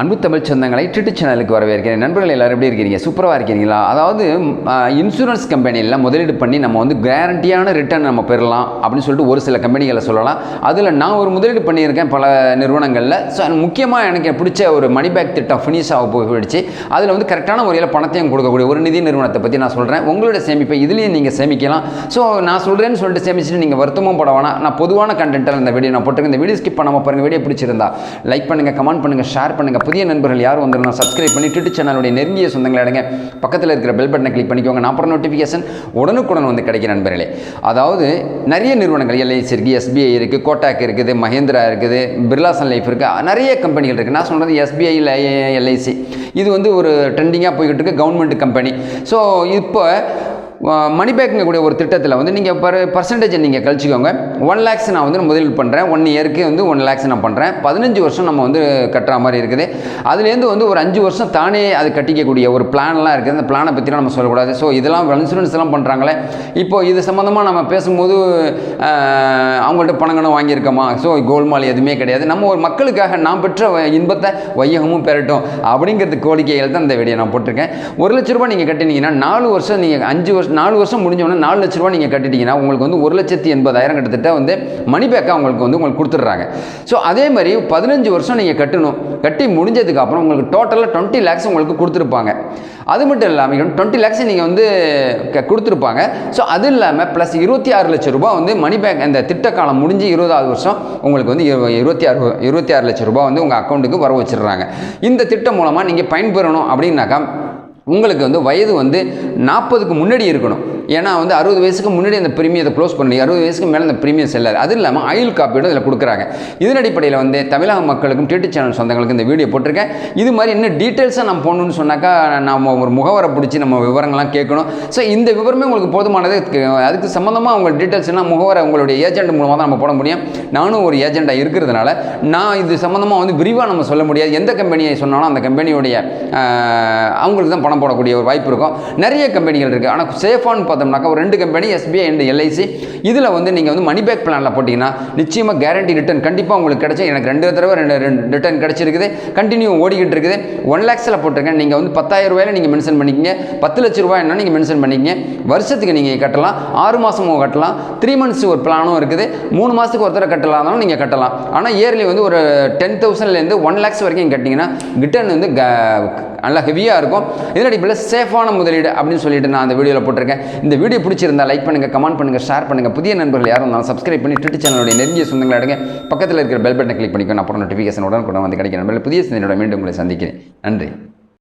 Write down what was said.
அன்பு தமிழ் சொந்தங்களை ட்விட்டர் சேனலுக்கு வரவேற்கிறேன். நண்பர்கள் எல்லோரும் எப்படி இருக்கிறீங்க சூப்பராக இருக்கிறீங்களா அதாவது இன்சூரன்ஸ் கம்பெனியில் முதலீடு பண்ணி நம்ம வந்து கேரண்டியான ரிட்டர்ன் நம்ம பெறலாம் அப்படின்னு சொல்லிட்டு ஒரு சில கம்பெனிகளை சொல்லலாம். அதில் நான் ஒரு முதலீடு பண்ணியிருக்கேன் பல நிறுவனங்களில். ஸோ முக்கியமாக எனக்கு பிடிச்ச ஒரு மணி பேக் திட்டம் ஃபினிஷ் ஆக போயிடுச்சு. அதில் வந்து கரெக்டான முறையில் பணத்தையும் கொடுக்கக்கூடிய ஒரு நிதி நிறுவனத்தை பற்றி நான் சொல்கிறேன் உங்களோட சேமிப்பை இதுலேயும் நீங்கள் சேமிக்கலாம். ஸோ நான் சொல்கிறேன்னு சொல்லிட்டு சேமிச்சுட்டு நீங்கள் வருத்தமும் பட வேணாம். நான் பொதுவான கண்டென்ட்டில் இந்த வீடியோ நான் போட்டிருக்கேன். இந்த வீடியோ ஸ்கிப் பண்ணாமல் பாருங்கள் வீடியோ பிடிச்சிருந்தா லைக் பண்ணுங்கள் கமெண்ட் பண்ணுங்கள் ஷேர் பண்ணுங்கள் புதிய நண்பர்கள் யாரும் வந்துடணும் சப்ஸ்கிரைப் பண்ணி ட்விட்டர் சேனலுடைய நெருங்கிய சொந்தங்களை அடங்க பக்கத்தில் இருக்கிற பெல் பட்டனை கிளிக் பண்ணிக்கோங்க. நான் அப்புறம் நோட்டிஃபிகேஷன் உடனுக்குடன் வந்து கிடைக்கிற நண்பர்களே. அதாவது நிறைய நிறுவனங்கள் எல்ஐசி இருக்குது எஸ்பிஐ இருக்குது கோட்டாக் இருக்குது மஹேந்திரா இருக்குது பிர்லாசன் லைஃப் இருக்குது நிறைய கம்பெனிகள் இருக்குது நான் சொல்கிறது எஸ்பிஐ எல்ஐசி. இது வந்து ஒரு ட்ரெண்டிங்காக போய்கிட்டு இருக்கு கவர்மெண்ட் கம்பெனி ஸோ இப்போ மணி பேக்குங்க கூடிய ஒரு திட்டத்தில் வந்து நீங்கள் பர் பர்சன்டேஜ் நீங்கள் கழிச்சிக்கோங்க. ஒன் லேக்ஸ் நான் வந்து முதலீடு பண்ணுறேன் ஒன் இயருக்கு வந்து ஒன் லேக்ஸ் நான் பண்ணுறேன் பதினஞ்சு வருஷம் நம்ம வந்து கட்டுற மாதிரி இருக்குது. அதுலேருந்து வந்து ஒரு அஞ்சு வருஷம் தானே அது கட்டிக்கக்கூடிய ஒரு பிளான்லாம் இருக்குது. அந்த பிளானை பற்றிலாம் நம்ம சொல்லக்கூடாது. ஸோ இதெல்லாம் இன்சூரன்ஸ் எல்லாம் பண்ணுறாங்களே இப்போ இது சம்மந்தமாக நம்ம பேசும்போது அவங்கள்ட்ட பணங்கணும் வாங்கியிருக்கோமா? ஸோ கோல்மால் எதுவுமே கிடையாது. நம்ம ஒரு மக்களுக்காக நான் பெற்ற இன்பத்தை வையகமும் பெறட்டும். அப்படிங்கிறது கோரிக்கைகள் தான் இந்த வீடியோ நான் போட்டிருக்கேன். ஒரு லட்ச ரூபாய் நீங்கள் கட்டினீங்கன்னா நாலு வருஷம் நீங்கள் அஞ்சு வருஷம் நாலு வருஷம் முடிஞ்சோடனே நாலு லட்ச ரூபா நீங்கள் கட்டிட்டீங்கன்னா உங்களுக்கு வந்து ஒரு லட்சத்தி எண்பதாயிரம் கிட்டத்தட்ட வந்து மணி பேக்காக உங்களுக்கு வந்து உங்களுக்கு கொடுத்துட்றாங்க. ஸோ அதே மாதிரி பதினஞ்சு வருஷம் நீங்கள் கட்டணும். கட்டி முடிஞ்சதுக்கப்புறம் உங்களுக்கு டோட்டலாக டுவெண்ட்டி லேக்ஸ் உங்களுக்கு கொடுத்துருப்பாங்க. அது மட்டும் இல்லாமல் டுவெண்ட்டி லேக்ஸ் நீங்கள் வந்து கொடுத்துருப்பாங்க. ஸோ அது இல்லாமல் ப்ளஸ் இருபத்தி ஆறு லட்சம் ரூபா வந்து மணி பேக் அந்த திட்ட காலம் முடிஞ்சு இருபதாவது வருஷம் உங்களுக்கு வந்து இருபத்தி ஆறு இருபத்தி ஆறு லட்ச ரூபா வந்து உங்கள் அக்கௌண்ட்டுக்கு வர வச்சிடுறாங்க. இந்த திட்டம் மூலமாக நீங்கள் பயன்பெறணும் அப்படின்னாக்கா உங்களுக்கு வந்து வயது வந்து நாற்பதுக்கு முன்னாடி இருக்கணும். ஏன்னா வந்து அறுபது வயசுக்கு முன்னாடி அந்த ப்ரீமியத்தை க்ளோஸ் பண்ணி அறுபது வயசுக்கு மேலே அந்த ப்ரீமியம் செல்லாது. அது இல்லாமல் ஆயுள் காப்பீடு இதில் கொடுக்குறாங்க. இதன் அடிப்படையில் வந்து தமிழக மக்களுக்கும் டிடி சேனல் சொந்தங்களுக்கு இந்த வீடியோ போட்டிருக்கேன். இது மாதிரி இன்னும் டீட்டெயில்ஸாக நம்ம போகணுன்னு சொன்னாக்கா நம்ம ஒரு முகவரை பிடிச்சி நம்ம விவரங்கள்லாம் கேட்கணும். ஸோ இந்த விவரமே உங்களுக்கு போதுமானது. அதுக்கு சம்மந்தமாக உங்கள் டீட்டெயில்ஸ்னால் முகவரை உங்களுடைய ஏஜென்ட் மூலமாக தான் நம்ம போட முடியும். நானும் ஒரு ஏஜெண்டாக இருக்கிறதுனால நான் இது சம்மந்தமாக வந்து விரிவாக நம்ம சொல்ல முடியாது. எந்த கம்பெனியை சொன்னாலும் அந்த கம்பெனியுடைய அவங்களுக்கு தான் பணம் போடக்கூடிய ஒரு வாய்ப்பு இருக்கும். நிறைய கம்பெனிகள் இருக்குது ஆனால் சேஃபான்னு பார்த்தோம்னாக்கா ஒரு ரெண்டு கம்பெனி எஸ்பிஐ அண்ட் எல்ஐசி இதில் வந்து நீங்கள் வந்து மணி பேக் பிளானில் போட்டிங்கன்னா நிச்சயமாக கேரண்டி ரிட்டர்ன் கண்டிப்பாக உங்களுக்கு கிடைச்சி எனக்கு ரெண்டு தடவை ரெண்டு ரெண்டு ரிட்டர்ன் கிடச்சிருக்குது. கண்டினியூ ஓடிக்கிட்டு இருக்குது. ஒன் லேக்ஸில் போட்டிருக்கேன். நீங்கள் வந்து பத்தாயிரம் ரூபாயில் நீங்கள் மென்ஷன் பண்ணிக்கிங்க. பத்து லட்ச ரூபாய் என்ன நீங்கள் மென்ஷன் பண்ணிக்கிங்க. வருஷத்துக்கு நீங்கள் கட்டலாம். ஆறு மாதமும் கட்டலாம். த்ரீ மந்த்ஸ் ஒரு பிளானும் இருக்குது. மூணு மாதத்துக்கு ஒரு தடவை கட்டலாம். நீங்கள் கட்டலாம். ஆனால் இயர்லி வந்து ஒரு டென் தௌசண்ட்லேருந்து ஒன் லேக்ஸ் வரைக்கும் கட்டிங்கன்னா ரிட்டர்ன் வந்து நல்லா ஹெவியாக இருக்கும். இதன் அடிப்படையில் சேஃபான முதலீடு அப்படின்னு சொல்லிட்டு நான் அந்த வீடியோவில் போட்டிருக்கேன். இந்த வீடியோ பிடிச்சிருந்தா லைக் பண்ணுங்கள் கமெண்ட் பண்ணுங்கள் ஷேர் பண்ணுங்கள் புதிய நண்பர்கள் யாரும் இருந்தாலும் சப்ஸ்கிரைப் பண்ணி ட்விட்டர் சேனலுடைய நெருங்கிய சொந்தங்களை அடங்க பக்கத்தில் இருக்கிற பெல் பட்டனை கிளிக் பண்ணிக்கணும் அப்புறம் நோட்டிஃபிகேஷன் உடனே கூட வந்து கிடைக்கிற புதிய சிந்தனையோட மீண்டும் உங்களை சந்திக்கிறேன். நன்றி.